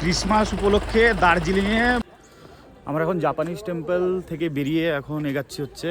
Christmas উপলক্ষে দার্জিলিংয়ে আমরা এখন জাপানিজ টেম্পল থেকে বেরিয়ে এখন এগাচ্ছি হচ্ছে।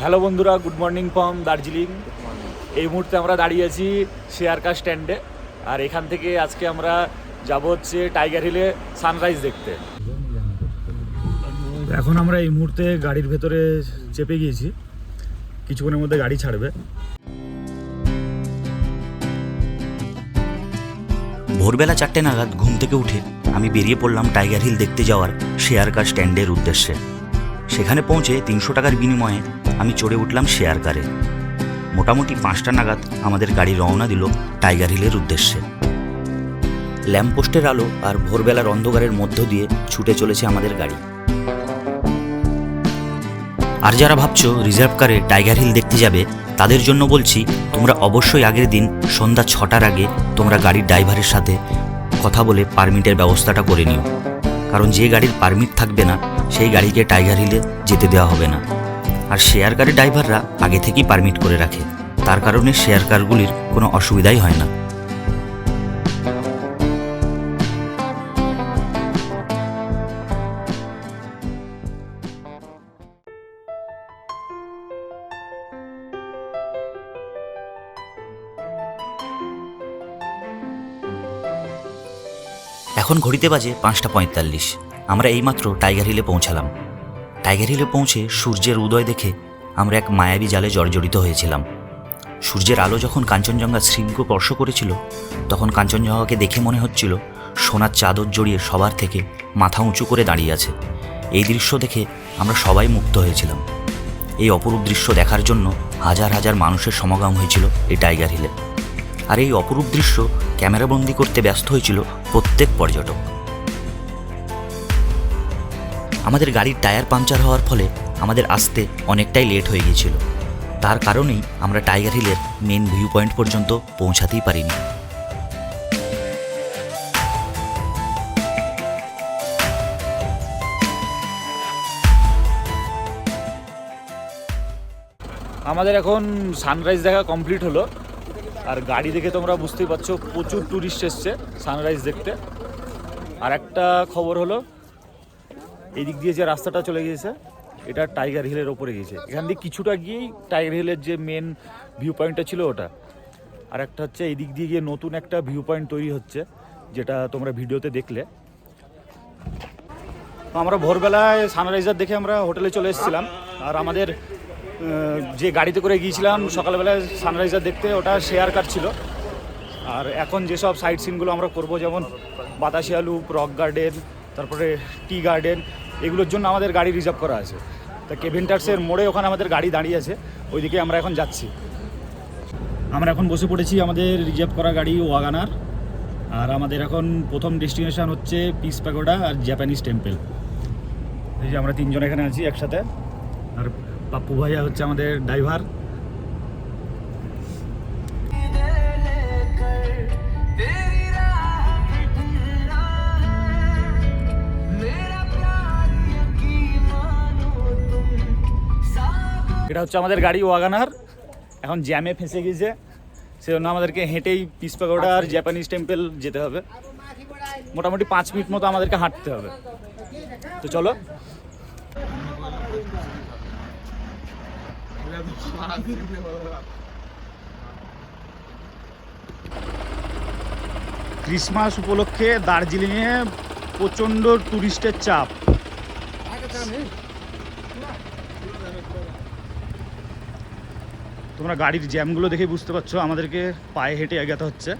হ্যালো বন্ধুরা, গুড মর্নিং ফ্রম দার্জিলিং। এই মুহূর্তে আমরা দাঁড়িয়ে আছি শেয়ার কার স্ট্যান্ডে। আর এখান থেকে আজকে আমরা যাব হচ্ছে টাইগার হিলে সানরাইজ দেখতে। এখন আমরা এই মুহূর্তে গাড়ির ভেতরে চেপে গিয়েছি। কিছুক্ষণের মধ্যে গাড়ি ছাড়বে। ভোরবেলা চারটে নাগাদ ঘুম থেকে উঠে আমি বেরিয়ে পড়লাম টাইগার হিল দেখতে যাওয়ার শেয়ার কার স্ট্যান্ডের উদ্দেশ্যে। সেখানে পৌঁছে তিনশো টাকার বিনিময়ে আমি চড়ে উঠলাম শেয়ার কারে। মোটামুটি পাঁচটা নাগাদ আমাদের গাড়ি রওনা দিল টাইগার হিলের উদ্দেশ্যে। ল্যাম্পপোস্টের আলো আর ভোরবেলার অন্ধকারের মধ্য দিয়ে ছুটে চলেছে আমাদের গাড়ি। আর যারা ভাবছ রিজার্ভ কারে টাইগার হিল দেখতে যাবে, তাদের জন্য বলছি, তোমরা অবশ্যই আগের দিন সন্ধ্যা ছটার আগে তোমরা গাড়ির ড্রাইভারের সাথে কথা বলে পারমিটের ব্যবস্থাটা করে নিও। কারণ যে গাড়ির পারমিট থাকবে না, সেই গাড়িকে টাইগার হিলে যেতে দেওয়া হবে না। আর শেয়ার কারের ড্রাইভাররা আগে থেকেই পারমিট করে রাখে। তার কারণে শেয়ার কারগুলির কোনো অসুবিধাই হয় না। এখন ঘড়িতে বাজে পাঁচটা পঁয়তাল্লিশ। আমরা এইমাত্র টাইগার হিলে পৌঁছালাম। টাইগার হিলে পৌঁছে সূর্যের উদয় দেখে আমরা এক মায়াবী জালে জর্জরিত হয়েছিলাম। সূর্যের আলো যখন কাঞ্চনজঙ্ঘা শৃঙ্গ স্পর্শ করেছিল, তখন কাঞ্চনজঙ্ঘাকে দেখে মনে হচ্ছিল সোনার চাদর জড়িয়ে সবার থেকে মাথা উঁচু করে দাঁড়িয়ে আছে। এই দৃশ্য দেখে আমরা সবাই মুক্ত হয়েছিলাম। এই অপরূপ দৃশ্য দেখার জন্য হাজার হাজার মানুষের সমাগম হয়েছিল এই টাইগার হিলে। আর এই অপরূপ দৃশ্য ক্যামেরাবন্দি করতে ব্যস্ত হয়েছিল প্রত্যেক পর্যটক। আমাদের গাড়ির টায়ার পাংচার হওয়ার ফলে আমাদের আসতে অনেকটাই লেট হয়ে গিয়েছিল। তার কারণেই আমরা টাইগার হিলের মেন ভিউ পয়েন্ট পর্যন্ত পৌঁছাতেই পারিনি। আমাদের এখন সানরাইজ দেখা কমপ্লিট হলো। আর গাড়ি দেখে তোমরা বুঝতেই পারছ, প্রচুর ট্যুরিস্ট এসছে সানরাইজ দেখতে। আর একটা খবর হলো এই দিক দিয়ে যে রাস্তাটা চলে গিয়েছে, এটা টাইগার হিলের ওপরে গিয়েছে। এখান দিয়ে কিছুটা গিয়েই টাইগার হিলের যে মেন ভিউ পয়েন্টটা ছিল ওটা। আর একটা হচ্ছে এই দিয়ে গিয়ে নতুন একটা ভিউ পয়েন্ট তৈরি হচ্ছে, যেটা তোমরা ভিডিওতে দেখলে। আমরা ভোরবেলায় সানরাইজার দেখে আমরা হোটেলে চলে এসেছিলাম। আর আমাদের যে গাড়িতে করে গিয়েছিলাম সকালবেলায় সানরাইজার দেখতে, ওটা শেয়ার কার ছিল। আর এখন যেসব সাইট সিনগুলো আমরা করব, যেমন বাতাসি আলু রক গার্ডেন তারপরে টি গার্ডেন, এগুলোর জন্য আমাদের গাড়ি রিজার্ভ করা আছে। তা কেভেন্টার্সের মোড়ে ওখানে আমাদের গাড়ি দাঁড়িয়ে আছে, ওইদিকে আমরা এখন যাচ্ছি। আমরা এখন বসে পড়েছি আমাদের রিজার্ভ করা গাড়ি ওয়াগানার, আর আমাদের এখন প্রথম ডেস্টিনেশন হচ্ছে পিস প্যাগোডা আর জাপানিজ টেম্পল। এই যে আমরা তিনজন এখানে আছি একসাথে, আর পাপ্পু ভাইয়া হচ্ছে আমাদের ড্রাইভার। এটা হচ্ছে আমাদের গাড়ি ওয়াগানার। এখন জ্যামে ফেঁসে গেছে। সেজন্য আমাদেরকে হেঁটেই পিস পাগোডা আর জাপানিজ টেম্পল যেতে হবে। মোটামুটি পাঁচ মিনিট মতো আমাদেরকে হাঁটতে হবে। তো চলো। ক্রিসমাস উপলক্ষে দার্জিলিংয়ে প্রচণ্ড টুরিস্টের চাপ। তোমরা গাড়ির জ্যামগুলো দেখে বুঝতে পারছ আমাদেরকে পায়ে হেঁটে এগাতে হচ্ছে।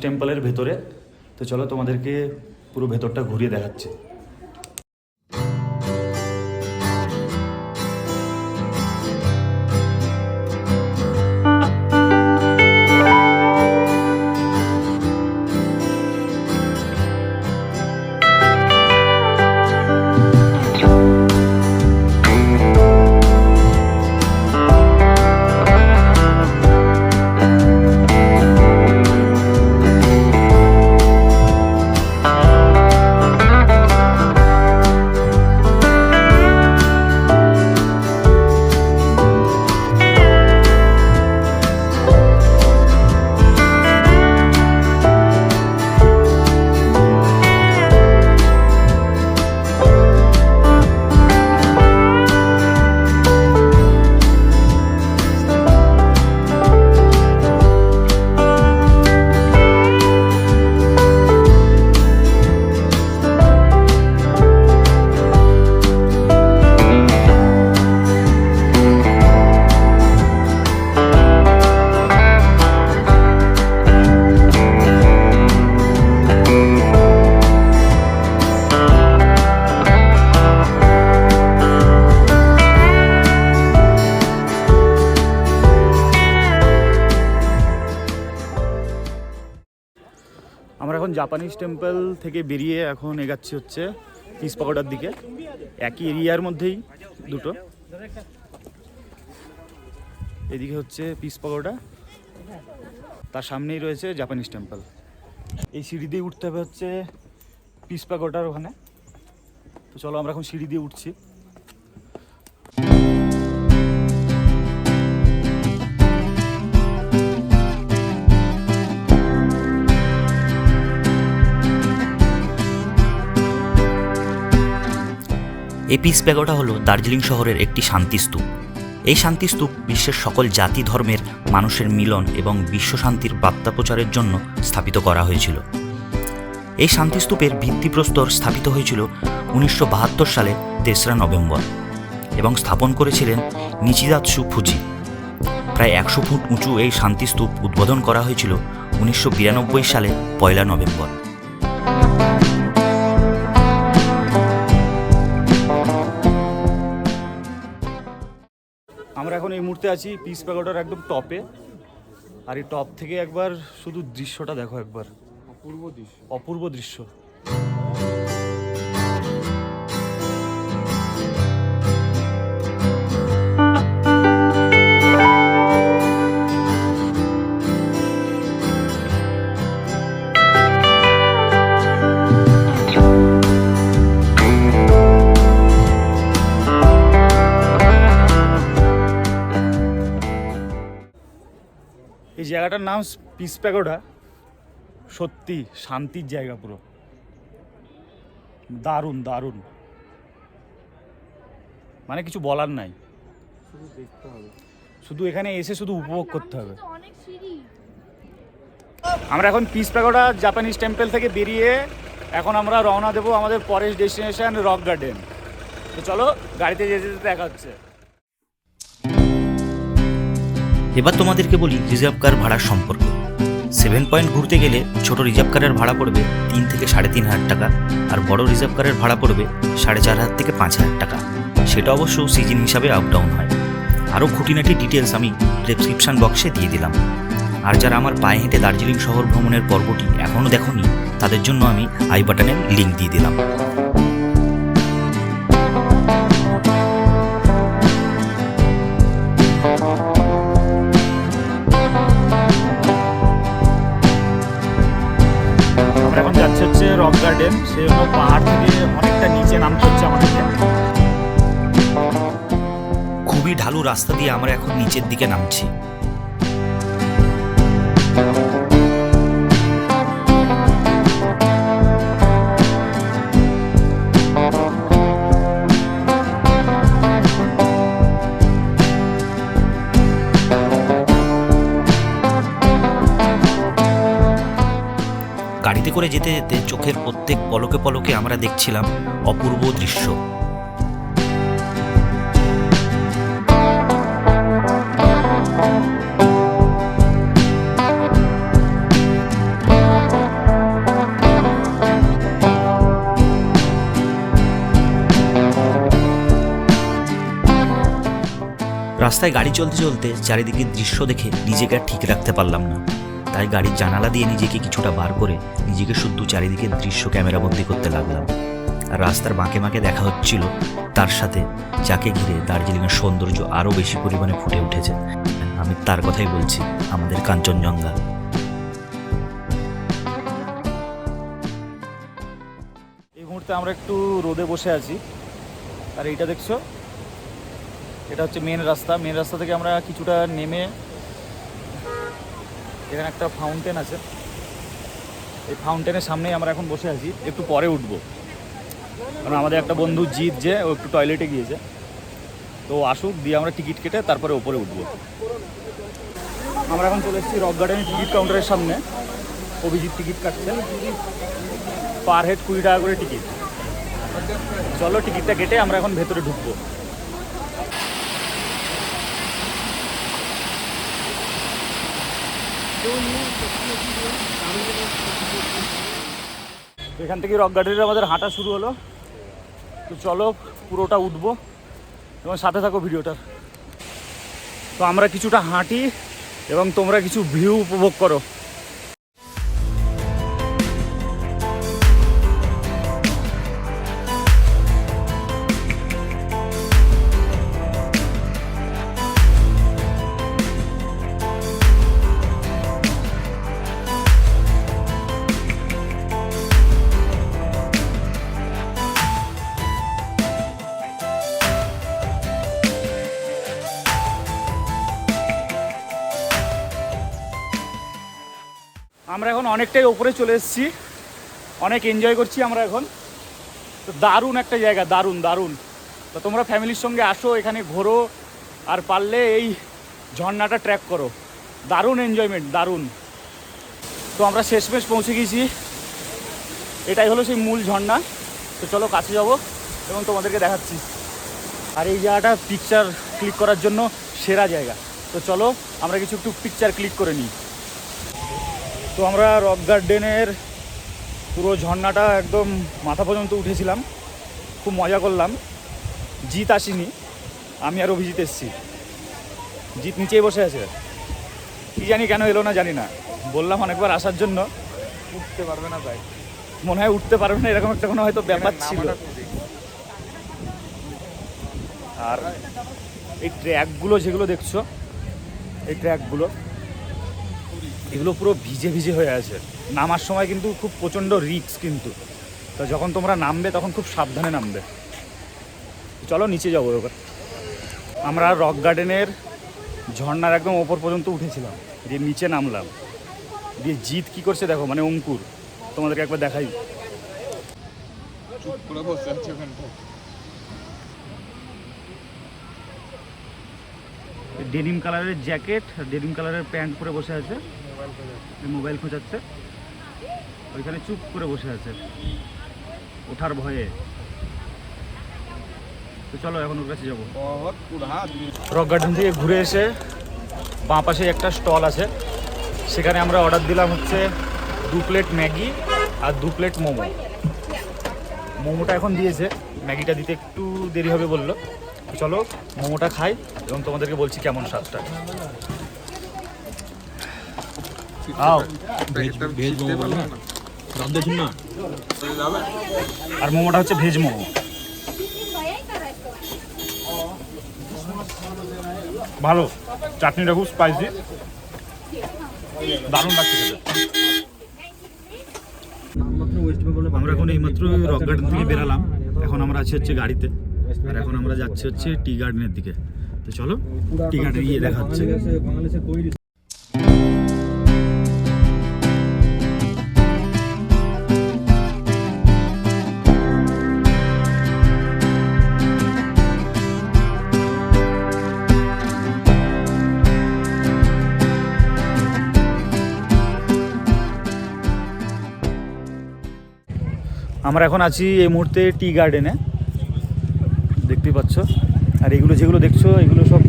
টেম্পলের ভেতরে। তো চলো তোমাদেরকে পুরো ভেতরটা ঘুরিয়ে দেখাচ্ছি। জাপানিজ টেম্পল থেকে বেরিয়ে এখন এগাচ্ছি হচ্ছে পিস পাকোটার দিকে। একই এরিয়ার মধ্যেই দুটো। এদিকে হচ্ছে পিস পাকোটা তার সামনেই রয়েছে জাপানিজ টেম্পল এই সিঁড়ি দিয়ে উঠতে হবে হচ্ছে পিস পাকোটার ওখানে। তো চলো আমরা এখন সিঁড়ি দিয়ে উঠছি। এই পিস প্যাগোটা হলো দার্জিলিং শহরের একটি শান্তিস্তূপ এই শান্তিস্তূপ বিশ্বের সকল জাতি ধর্মের, মানুষের মিলন এবং বিশ্ব শান্তির বার্তা প্রচারের জন্য স্থাপিত করা হয়েছিল। এই শান্তিস্তূপের ভিত্তিপ্রস্তর স্থাপিত হয়েছিল উনিশশো বাহাত্তর সালে তেসরা নভেম্বর এবং স্থাপন করেছিলেন নিচিদাৎসু ফুজি। প্রায় একশো ফুট উঁচু এই শান্তিস্তূপ উদ্বোধন করা হয়েছিল উনিশশো বিরানব্বই সালে পয়লা নভেম্বর। এই মুহূর্তে আছি পিস প্যাগোটার একদম টপে আর এই টপ থেকে একবার শুধু দৃশ্যটা দেখো একবার। অপূর্ব দৃশ্য। অপূর্ব দৃশ্য। এই জায়গাটার নাম পিস প্যাগোডা। সত্যি শান্তির জায়গা পুরো। দারুণ দারুণ। মানে কিছু বলার নাই। শুধু দেখতে হবে। শুধু এখানে এসে শুধু উপভোগ করতে হবে। তো অনেক সিঁড়ি। আমরা এখন পিস প্যাগোডা জাপানিজ টেম্পল থেকে বেরিয়ে এখন আমরা রওনা দেবো আমাদের পরের ডেস্টিনেশন রক গার্ডেন। তো চলো গাড়িতে যেতে যেতে দেখা হচ্ছে। এবার তোমাদেরকে বলি রিজার্ভ কার ভাড়ার সম্পর্কে। সেভেন পয়েন্ট ঘুরতে গেলে ছোট রিজার্ভ কারের ভাড়া পড়বে তিন থেকে সাড়ে তিন হাজার টাকা আর বড় রিজার্ভ কারের ভাড়া পড়বে সাড়ে চার হাজার থেকে পাঁচ হাজার টাকা। সেটা অবশ্য সিজন হিসাবে আপ ডাউন হয়। আরও খুঁটিনাটি ডিটেলস আমি ডেসক্রিপশন বক্সে দিয়ে দিলাম। আর যারা আমার পায়ে হেঁটে দার্জিলিং শহর ভ্রমণের পর্বটি এখনও দেখোনি, তাদের জন্য আমি আই বাটনের লিঙ্ক দিয়ে দিলাম। রাস্তা দিয়ে আমরা এখন নিচের দিকে নামছি। গাড়িতে করে যেতে যেতে চোখের প্রত্যেক পলকে পলকে আমরা দেখছিলাম অপূর্ব দৃশ্য। রাস্তায় গাড়ি চলতে চলতে চারিদিকে দৃশ্য দেখে নিজেকে আর ঠিক রাখতে পারলাম না। তাই গাড়ির জানালা দিয়ে নিজেকে কিছুটা বার করে নিজেকে শুদ্ধ চারিদিকে দৃশ্য ক্যামেরাবন্দি করতে লাগলাম। আর রাস্তার বাঁকে বাঁকে দেখা হচ্ছিল তার সাথে, যাকে ঘিরে দার্জিলিংয়ের সৌন্দর্য আরও বেশি পরিমাণে ফুটে উঠেছে। আমি তার কথাই বলছি, আমাদের কাঞ্চনজঙ্ঘা। এই মুহূর্তে আমরা একটু রোদে বসে আছি। আর এইটা দেখছ? এটা হচ্ছে মেন রাস্তা মেন রাস্তা থেকে আমরা কিছুটা নেমে এখানে একটা ফাউন্টেন আছে। এই ফাউন্টেনের সামনেই আমরা এখন বসে আছি, একটু পরে উঠবো। কারণ আমাদের একটা বন্ধু জিৎ যে, ও একটু টয়লেটে গিয়েছে। তো আসুক, দিয়ে আমরা টিকিট কেটে তারপরে ওপরে উঠবো। আমরা এখন চলে এসেছি রক গার্ডেনের টিকিট কাউন্টারের সামনে। অভিজিৎ টিকিট কাটছে পার হেড কুড়ি টাকা করে টিকিট। চলো টিকিটটা কেটে আমরা এখন ভেতরে ঢুকবো। এখান থেকে রক গার্ডেনের আমাদের হাঁটা শুরু হলো। তো চলো, পুরোটা উঠবো এবং সাথে থাকো ভিডিওটার। তো আমরা কিছুটা হাঁটি এবং তোমরা কিছু ভিউ উপভোগ করো। আমরা এখন অনেকটাই ওপরে চলে এসেছি। অনেক এনজয় করছি আমরা এখন। তো দারুণ একটা জায়গা, দারুণ দারুণ। তো তোমরা ফ্যামিলির সঙ্গে আসো, এখানে ঘোরো, আর পারলে এই ঝর্ণাটা ট্র্যাক করো। দারুণ এনজয়মেন্ট দারুণ। তো আমরা শেষমেশ পৌঁছে গেছি। এটাই হলো সেই মূল ঝর্ণা। তো চলো কাছে যাব এবং তোমাদেরকে দেখাচ্ছি। আর এই জায়গাটা পিকচার ক্লিক করার জন্য সেরা জায়গা। তো চলো আমরা কিছু একটু পিকচার ক্লিক করে নিই। তো আমরা রক গার্ডেনের পুরো ঝর্ণাটা একদম মাথা পর্যন্ত উঠেছিলাম। খুব মজা করলাম। জিত আসিনি। আমি আর অভিজিৎ এসেছি। জিত নিচেই বসে আছে। কি জানি কেন এলো না জানি না। বললাম অনেকবার আসার জন্য। উঠতে পারবে না তাই। মনে হয় উঠতে পারবে না এরকম একটা কোনো হয়তো ব্যাপার ছিল। আর এই ট্র্যাকগুলো যেগুলো দেখছ এই ট্র্যাকগুলো এগুলো পুরো ভিজে ভিজে হয়ে আছে। নামার সময় কিন্তু খুব প্রচণ্ড রিস্ক কিন্তু। তো যখন তোমরা নামবে তখন খুব সাবধানে নামবে। চলো নিচে যাব এবার। আমরা রক গার্ডেনের ঝর্নার একদম ওপর পর্যন্ত উঠেছিলাম। দিয়ে নিচে নামলাম। দিয়ে জিত কি করছে দেখো মানে অঙ্কুর। তোমাদেরকে একবার দেখাই। ডেনিম কালারের জ্যাকেট ডেনিম কালারের প্যান্ট পরে বসে আছে। মোবাইল খোঁজাচ্ছে। ওইখানে চুপ করে বসে আছে। ওঠার ভয়ে। তো চলো, এখন ওর কাছে যাব। রক গার্ডেন থেকে ঘুরে এসে বাঁ পাশে একটা স্টল আছে। সেখানে আমরা অর্ডার দিলাম হচ্ছে দু প্লেট ম্যাগি আর দু প্লেট মোমো। মোমোটা এখন দিয়েছে। ম্যাগিটা দিতে একটু দেরি হবে বলল। চলো, মোমোটা খাই এবং তোমাদেরকে বলছি কেমন স্বাদটা। আও ভেজ ভেজ মোমো। না দাম দেখুন না? আর মোমোটা হচ্ছে ভেজ মোমো। ভালো চাটনিটা খুব স্পাইসি দারুণ লাগছে খেতে। আমরা এখন এইমাত্র রক গার্ডেন থেকে বেরালাম। এখন আমরা আছি হচ্ছে গাড়িতে। আর এখন আমরা যাচ্ছি হচ্ছে টি গার্ডেনের দিকে। তো চলো টি গার্ডেন গিয়ে দেখা হচ্ছে। আমরা এখন আছি এই মুহূর্তে টি গার্ডেনে। দেখতেই পাচ্ছ। আর এগুলো যেগুলো দেখছ, এগুলো সব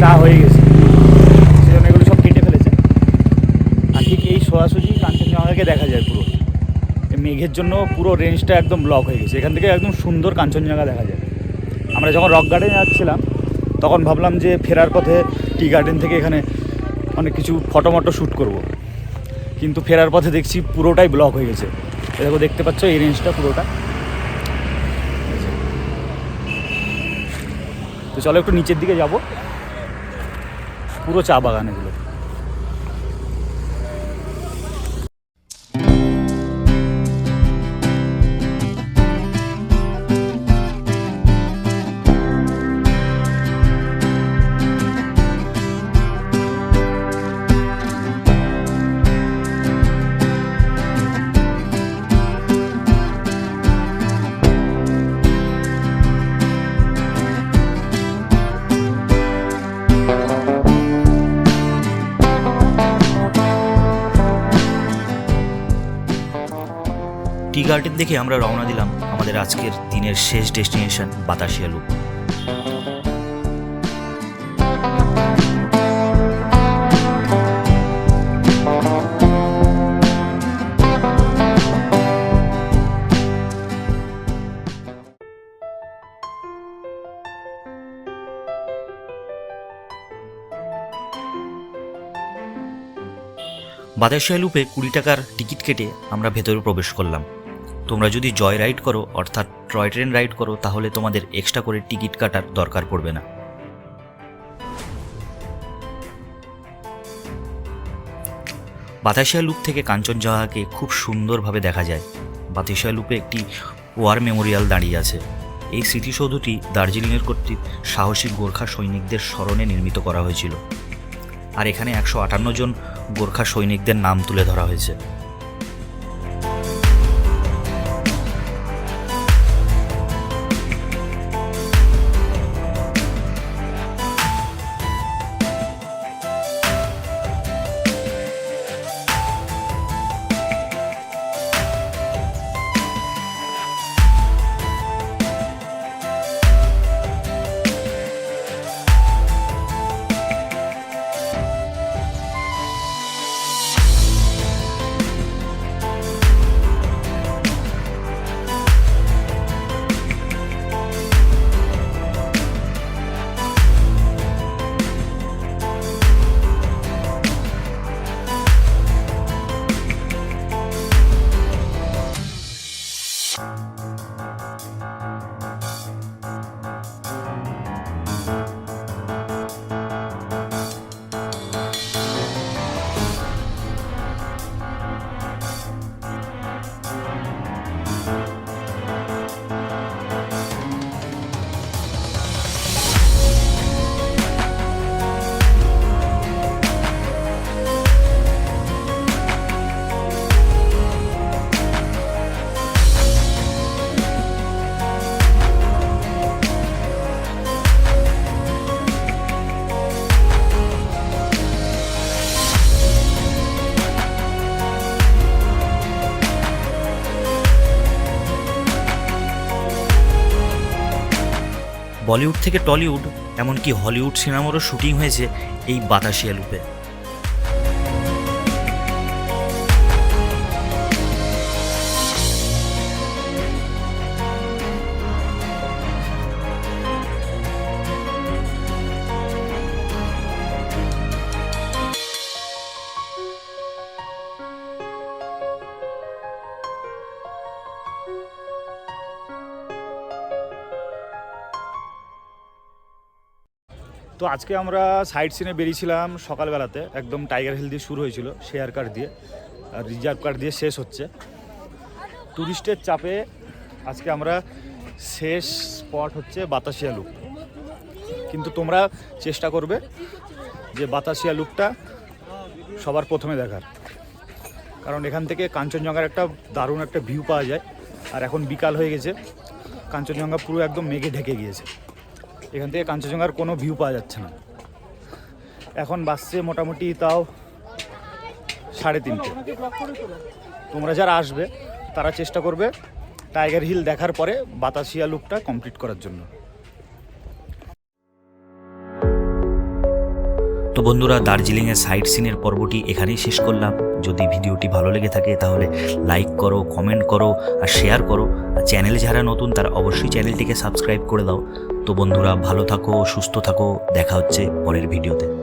চা হয়ে গেছে। সেজন্য এগুলো সব কেটে ফেলেছে। আর ঠিক এই সোজাসুজি কাঞ্চনজঙ্ঘাকে দেখা যায় পুরো। মেঘের জন্য পুরো রেঞ্জটা একদম ব্লক হয়ে গেছে। এখান থেকে একদম সুন্দর কাঞ্চনজঙ্ঘা দেখা যায়। আমরা যখন রক গার্ডেনে যাচ্ছিলাম, তখন ভাবলাম যে ফেরার পথে টি গার্ডেন থেকে এখানে অনেক কিছু ফটো মটো শ্যুট করব। কিন্তু ফেরার পথে দেখছি পুরোটাই ব্লক হয়ে গেছে। দেখো, দেখতে পাচ্ছ এই রেঞ্জটা পুরোটা। তো চলো একটু নিচের দিকে যাব। পুরো চা বাগান এগুলো। গার্ডেন দেখে আমরা রওনা দিলাম আমাদের আজকের দিনের শেষ ডেস্টিনেশন বাতাসিয়া লুপ। বাতাসিয়া লুপে কুড়ি টাকার টিকিট কেটে আমরা ভেতরে প্রবেশ করলাম। তোমরা যদি জয় রাইড করো, অর্থাৎ টয় ট্রেন রাইড করো, তাহলে তোমাদের এক্সট্রা করে টিকিট কাটার দরকার পড়বে না। বাতাসিয়া লুপ থেকে কাঞ্চনজঙ্ঘাকে খুব সুন্দরভাবে দেখা যায়। বাতাসিয়া লুপে একটি ওয়ার মেমোরিয়াল দাঁড়িয়ে আছে। এই স্মৃতিসৌধটি দার্জিলিংয়ের কর্তৃক সাহসী গোর্খা সৈনিকদের স্মরণে নির্মিত করা হয়েছিল। আর এখানে একশো আটান্ন জন গোর্খা সৈনিকদের নাম তুলে ধরা হয়েছে। বলিউড থেকে টলিউড এমনকি হলিউড সিনেমারও শুটিং হয়েছে এই বাতাসিয়া লুপে। তো আজকে আমরা সাইড সিনে বেরিয়েছিলাম সকালবেলাতে। একদম টাইগার হিল দিয়ে শুরু হয়েছিল শেয়ার কার দিয়ে। আর রিজার্ভ কার দিয়ে শেষ হচ্ছে। ট্যুরিস্টের চাপে আজকে আমরা শেষ স্পট হচ্ছে বাতাসিয়া লুপ কিন্তু তোমরা চেষ্টা করবে যে বাতাসিয়া লুপটা সবার প্রথমে দেখার। কারণ এখান থেকে কাঞ্চনজঙ্ঘার একটা দারুণ একটা ভিউ পাওয়া যায়। আর এখন বিকাল হয়ে গেছে। কাঞ্চনজঙ্ঘা পুরো একদম মেঘে ঢেকে গিয়েছে। এখান থেকে কাঞ্চনজঙ্ঘার কোনো ভিউ পাওয়া যাচ্ছে না। এখন বাসছে মোটামুটি তাও সাড়ে তিনটে। তোমরা যারা আসবে, তারা চেষ্টা করবে টাইগার হিল দেখার পরে বাতাসিয়া লুকটা কমপ্লিট করার জন্য। তো বন্ধুরা, দার্জিলিংয়ের সাইট সিনের পর্বটি এখানেই শেষ করলাম। যদি ভিডিওটি ভালো লেগে থাকে তাহলে লাইক করো, কমেন্ট করো আর শেয়ার করো। আর চ্যানেল যারা নতুন তারা অবশ্যই চ্যানেলটিকে সাবস্ক্রাইব করে দাও। তো বন্ধুরা, ভালো থাকো, সুস্থ থাকো, দেখা হচ্ছে পরের ভিডিওতে।